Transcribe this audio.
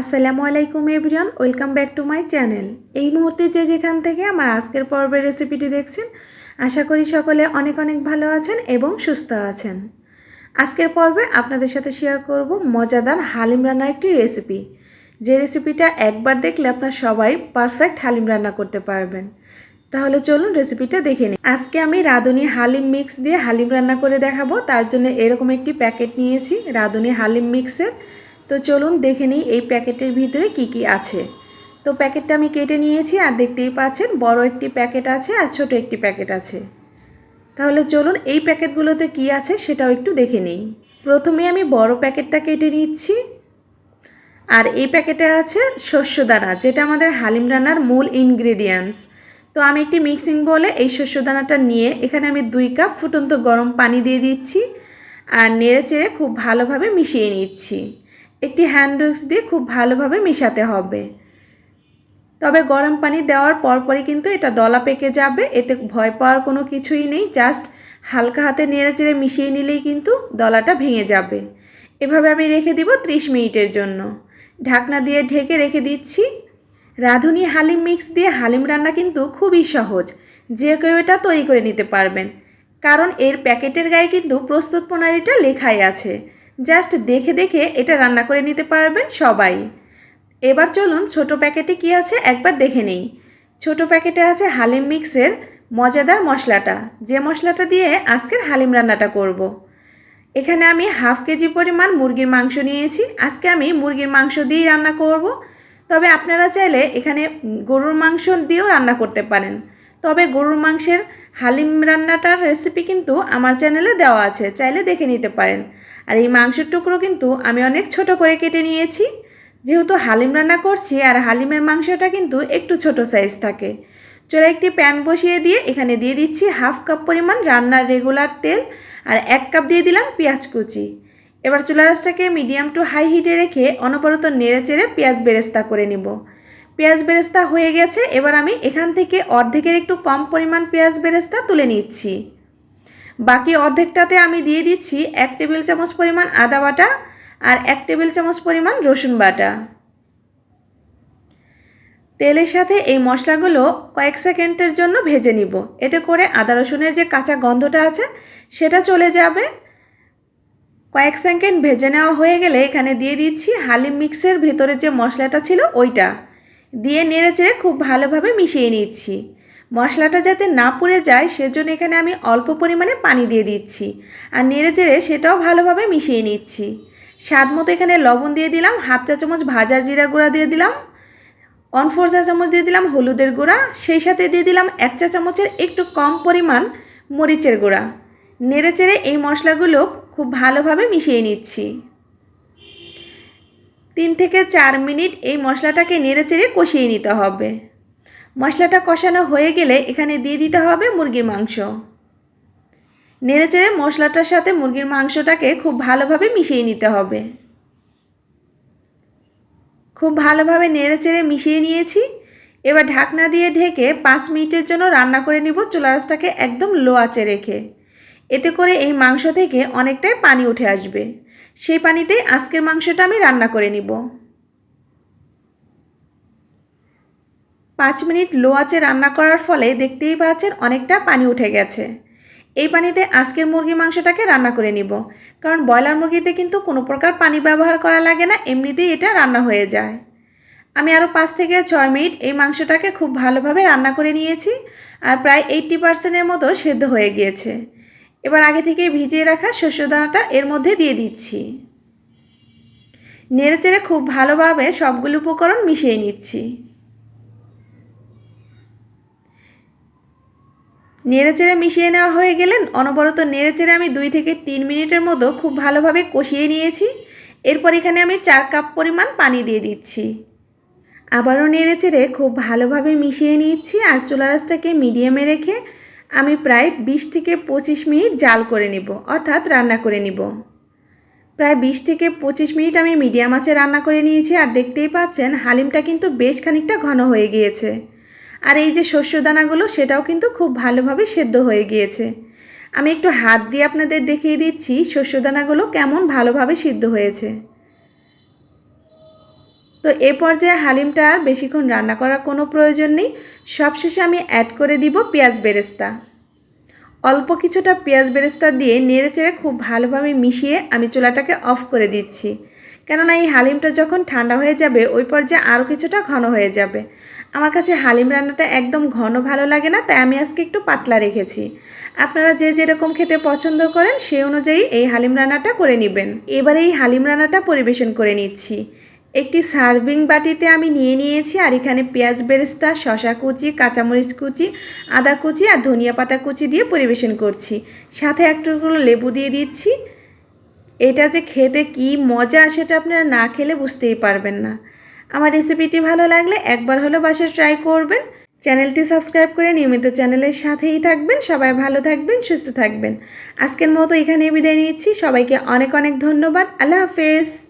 আসসালামু আলাইকুম everyone, welcome back to my channel. এই মুহূর্তে যে যেখান থেকে আমার আজকের পর্বের রেসিপিটি দেখছেন, আশা করি সকলে অনেক অনেক ভালো আছেন এবং সুস্থ আছেন। আজকের পর্বে আপনাদের সাথে শেয়ার করব মজাদার হালিম রান্নার একটি রেসিপি যে রেসিপিটা একবার দেখলে আপনার সবাই পারফেক্ট হালিম রান্না করতে পারবেন। তাহলে চলুন রেসিপিটা দেখে নিই। আজকে আমি রাঁধুনি হালিম মিক্স দিয়ে হালিম রান্না করে দেখাবো। তার জন্য এরকম একটি প্যাকেট নিয়েছি, রাঁধুনি হালিম মিক্সের তো চলুন দেখে নিই এই প্যাকেটের ভিতরে কি কি আছে। তো প্যাকেটটা আমি কেটে নিয়েছি আর দেখতেই পাচ্ছেন বড় একটি প্যাকেট আছে আর ছোট একটি প্যাকেট আছে। তাহলে চলুন এই প্যাকেটগুলোতে কি আছে সেটাও একটু দেখে নিই। প্রথমে আমি বড় প্যাকেটটা কেটে নিচ্ছি। আর এই প্যাকেটে আছে শস্যদানা যেটা আমাদের হালিম রান্নার মূল ইনগ্রেডিয়েন্টস তো আমি একটি মিক্সিং বলে এই শস্যদানাটা নিয়ে এখানে আমি দুই কাপ ফুটন্ত গরম পানি দিয়ে দিচ্ছি। আর নেড়ে চেড়ে খুব ভালোভাবে মিশিয়ে নিচ্ছি। একটি হ্যান্ড উইক্স দিয়ে খুব ভালোভাবে মেশাতে হবে। তবে গরম পানি দেওয়ার পরপরই কিন্তু এটা দলা পেকে যাবে, এতে ভয় পাওয়ার কোনো কিছুই নেই জাস্ট হালকা হাতে নেড়ে চেড়ে মিশিয়ে নিলেই কিন্তু দলাটা ভেঙে যাবে। এভাবে আমি রেখে দিব ত্রিশ মিনিটের জন্য। ঢাকনা দিয়ে ঢেকে রেখে দিচ্ছি। রাঁধুনি হালিম মিক্স দিয়ে হালিম রান্না কিন্তু খুবই সহজ, যে কেউ এটা তৈরি করে নিতে পারবেন। কারণ এর প্যাকেটের গায়ে কিন্তু প্রস্তুত প্রণালীটা লেখাই আছে। জাস্ট দেখে দেখে এটা রান্না করে নিতে পারবেন সবাই। এবার চলুন ছোট প্যাকেটে কি আছে একবার দেখে নেই। ছোট প্যাকেটে আছে হালিম মিক্সের মজাদার মশলাটা। যে মশলাটা দিয়ে আজকের হালিম রান্নাটা করব। এখানে আমি হাফ কেজি পরিমাণ মুরগির মাংস নিয়েছি। আজকে আমি মুরগির মাংস দিয়েই রান্না করব। তবে আপনারা চাইলে এখানে গরুর মাংস দিয়েও রান্না করতে পারেন। তবে গরুর মাংসের হালিম রান্নাটার রেসিপি কিন্তু আমার চ্যানেলে দেওয়া আছে, চাইলে দেখে নিতে পারেন। আর এই মাংসের টুকরো কিন্তু আমি অনেক ছোট করে কেটে নিয়েছি। যেহেতু হালিম রান্না করছি আর হালিমের মাংসটা কিন্তু একটু ছোট সাইজ থাকে। চলে একটি প্যান বসিয়ে দিয়ে এখানে দিয়ে দিচ্ছি হাফ কাপ পরিমাণ রান্নার রেগুলার তেল আর এক কাপ দিয়ে দিলাম পেঁয়াজ কুচি। এবার চুলা রাসটাকে মিডিয়াম টু হাই হিটে রেখে অনবরত নেড়ে চেড়ে পেঁয়াজ বেরেস্তা করে নিব। পেঁয়াজ বেরেস্তা হয়ে গেছে, এবার আমি এখান থেকে অর্ধেকের একটু কম পরিমাণ পেঁয়াজ বেরেস্তা তুলে নিচ্ছি। বাকি অর্ধেকটাতে আমি দিয়ে দিচ্ছি এক টেবিল চামচ পরিমাণ আদা বাটা আর এক টেবিল চামচ পরিমাণ রসুন বাটা। তেলের সাথে এই মশলাগুলো কয়েক সেকেন্ডের জন্য ভেজে নিব। এতে করে আদা রসুনের যে কাঁচা গন্ধটা আছে, সেটা চলে যাবে। কয়েক সেকেন্ড ভেজে নেওয়া হয়ে গেলে এখানে দিয়ে দিচ্ছি হালিম মিক্সের ভেতরে যে মশলাটা ছিল, ওইটা। দিয়ে নেড়ে চেড়ে খুব ভালোভাবে মিশিয়ে নিচ্ছি। মশলাটা যাতে না পুড়ে যায়, সেজন্য এখানে আমি অল্প পরিমাণে পানি দিয়ে দিচ্ছি। আর নেড়ে চেড়ে সেটাও ভালোভাবে মিশিয়ে নিচ্ছি। স্বাদ মতো এখানে লবণ দিয়ে দিলাম, হাফ চা চামচ ভাজা জিরা গুঁড়া দিয়ে দিলাম ওয়ান ফোর চা চামচ দিয়ে দিলাম হলুদের গুঁড়া, সেই সাথে দিয়ে দিলাম এক চা চামচের একটু কম পরিমাণ মরিচের গুঁড়া। নেড়ে চেড়ে এই মশলাগুলো খুব ভালোভাবে মিশিয়ে নিচ্ছি। তিন থেকে চার মিনিট এই মশলাটাকে নেড়ে চেড়ে কষিয়ে নিতে হবে। মশলাটা কষানো হয়ে গেলে এখানে দিয়ে দিতে হবে মুরগির মাংস। নেড়েচেড়ে মশলাটার সাথে মুরগির মাংসটাকে খুব ভালোভাবে মিশিয়ে নিতে হবে। খুব ভালোভাবে নেড়েচেড়ে মিশিয়ে নিয়েছি। এবার ঢাকনা দিয়ে ঢেকে পাঁচ মিনিটের জন্য রান্না করে নিব চুলা একদম লো আঁচে রেখে। এতে করে এই মাংস থেকে অনেকটাই পানি উঠে আসবে। সেই পানিতেই আজকের মাংসটা আমি রান্না করে নিব। পাঁচ মিনিট লো আঁচে রান্না করার ফলে দেখতেই পাচ্ছেন অনেকটা পানি উঠে গেছে। এই পানিতে আজকের মুরগি মাংসটাকে রান্না করে নিব। কারণ ব্রয়লার মুরগিতে কিন্তু কোনো প্রকার পানি ব্যবহার করা লাগে না, এমনিতেই এটা রান্না হয়ে যায়। আমি আরও পাঁচ থেকে ছয় মিনিট এই মাংসটাকে খুব ভালোভাবে রান্না করে নিয়েছি আর প্রায় এইট্টি পার্সেন্টের মতো সেদ্ধ হয়ে গিয়েছে। এবার আগে থেকে ভিজিয়ে রাখা শস্য দানাটা এর মধ্যে দিয়ে দিচ্ছি। নেড়েচেড়ে খুব ভালোভাবে সবগুলো উপকরণ মিশিয়ে নিচ্ছি। নেড়েচেড়ে মিশিয়ে নেওয়া হয়ে গেলেন অনবরত নেড়েচেড়ে আমি দুই থেকে তিন মিনিটের মতো খুব ভালোভাবে কষিয়ে নিয়েছি। এরপর এখানে আমি চার কাপ পরিমাণ পানি দিয়ে দিচ্ছি। আবারও নেড়েচেড়ে খুব ভালোভাবে মিশিয়ে নিচ্ছি আর চুলা রাসটাকে মিডিয়ামে রেখে আমি প্রায় বিশ থেকে পঁচিশ মিনিট জাল করে নিব, অর্থাৎ রান্না করে নিব। প্রায় বিশ থেকে পঁচিশ মিনিট আমি মিডিয়াম আঁচে রান্না করে নিয়েছি, আর দেখতেই পাচ্ছেন হালিমটা কিন্তু বেশ খানিকটা ঘন হয়ে গিয়েছে। আর এই যে শস্য দানাগুলো, সেটাও কিন্তু খুব ভালোভাবে সেদ্ধ হয়ে গিয়েছে। আমি একটু হাত দিয়ে আপনাদের দেখিয়ে দিচ্ছি শস্য দানাগুলো কেমন ভালোভাবে সিদ্ধ হয়েছে। তো এ পর্যায়ে হালিমটা আর বেশিক্ষণ রান্না করার কোনো প্রয়োজন নেই। সবশেষে আমি অ্যাড করে দিব পেঁয়াজ বেরেস্তা। অল্প কিছুটা পেঁয়াজ বেরেস্তা দিয়ে নেড়ে চেড়ে খুব ভালোভাবে মিশিয়ে আমি চুলাটাকে অফ করে দিচ্ছি। কেননা এই হালিমটা যখন ঠান্ডা হয়ে যাবে, ওই পর্যায়ে আরও কিছুটা ঘন হয়ে যাবে। আমার কাছে হালিম রান্নাটা একদম ঘন ভালো লাগে না, তাই আমি আজকে একটু পাতলা রেখেছি। আপনারা যে যেরকম খেতে পছন্দ করেন, সেই অনুযায়ী এই হালিম রান্নাটা করে নেবেন। এবারে এই হালিম রান্নাটা পরিবেশন করে নিচ্ছি। একটি সার্ভিং বাটিতে আমি নিয়ে নিয়েছি, আর এখানে পেঁয়াজ বেরেস্তা শশা কুচি, কাঁচামরিচ কুচি, আদা কুচি আর ধনিয়া পাতা কুচি দিয়ে পরিবেশন করছি। সাথে একটুগুলো লেবু দিয়ে দিচ্ছি। এটা যে খেতে কি মজা সেটা আপনারা না খেলে বুঝতেই পারবেন না। আমার রেসিপিটি ভালো লাগলে একবার হলো বাসায় ট্রাই করবেন। চ্যানেলটি সাবস্ক্রাইব করে নিয়মিত চ্যানেলের সাথেই থাকবেন। সবাই ভালো থাকবেন, সুস্থ থাকবেন। আজকের মতো এখানে বিদায় নিচ্ছি। সবাইকে অনেক অনেক ধন্যবাদ। আল্লাহ হাফেজ।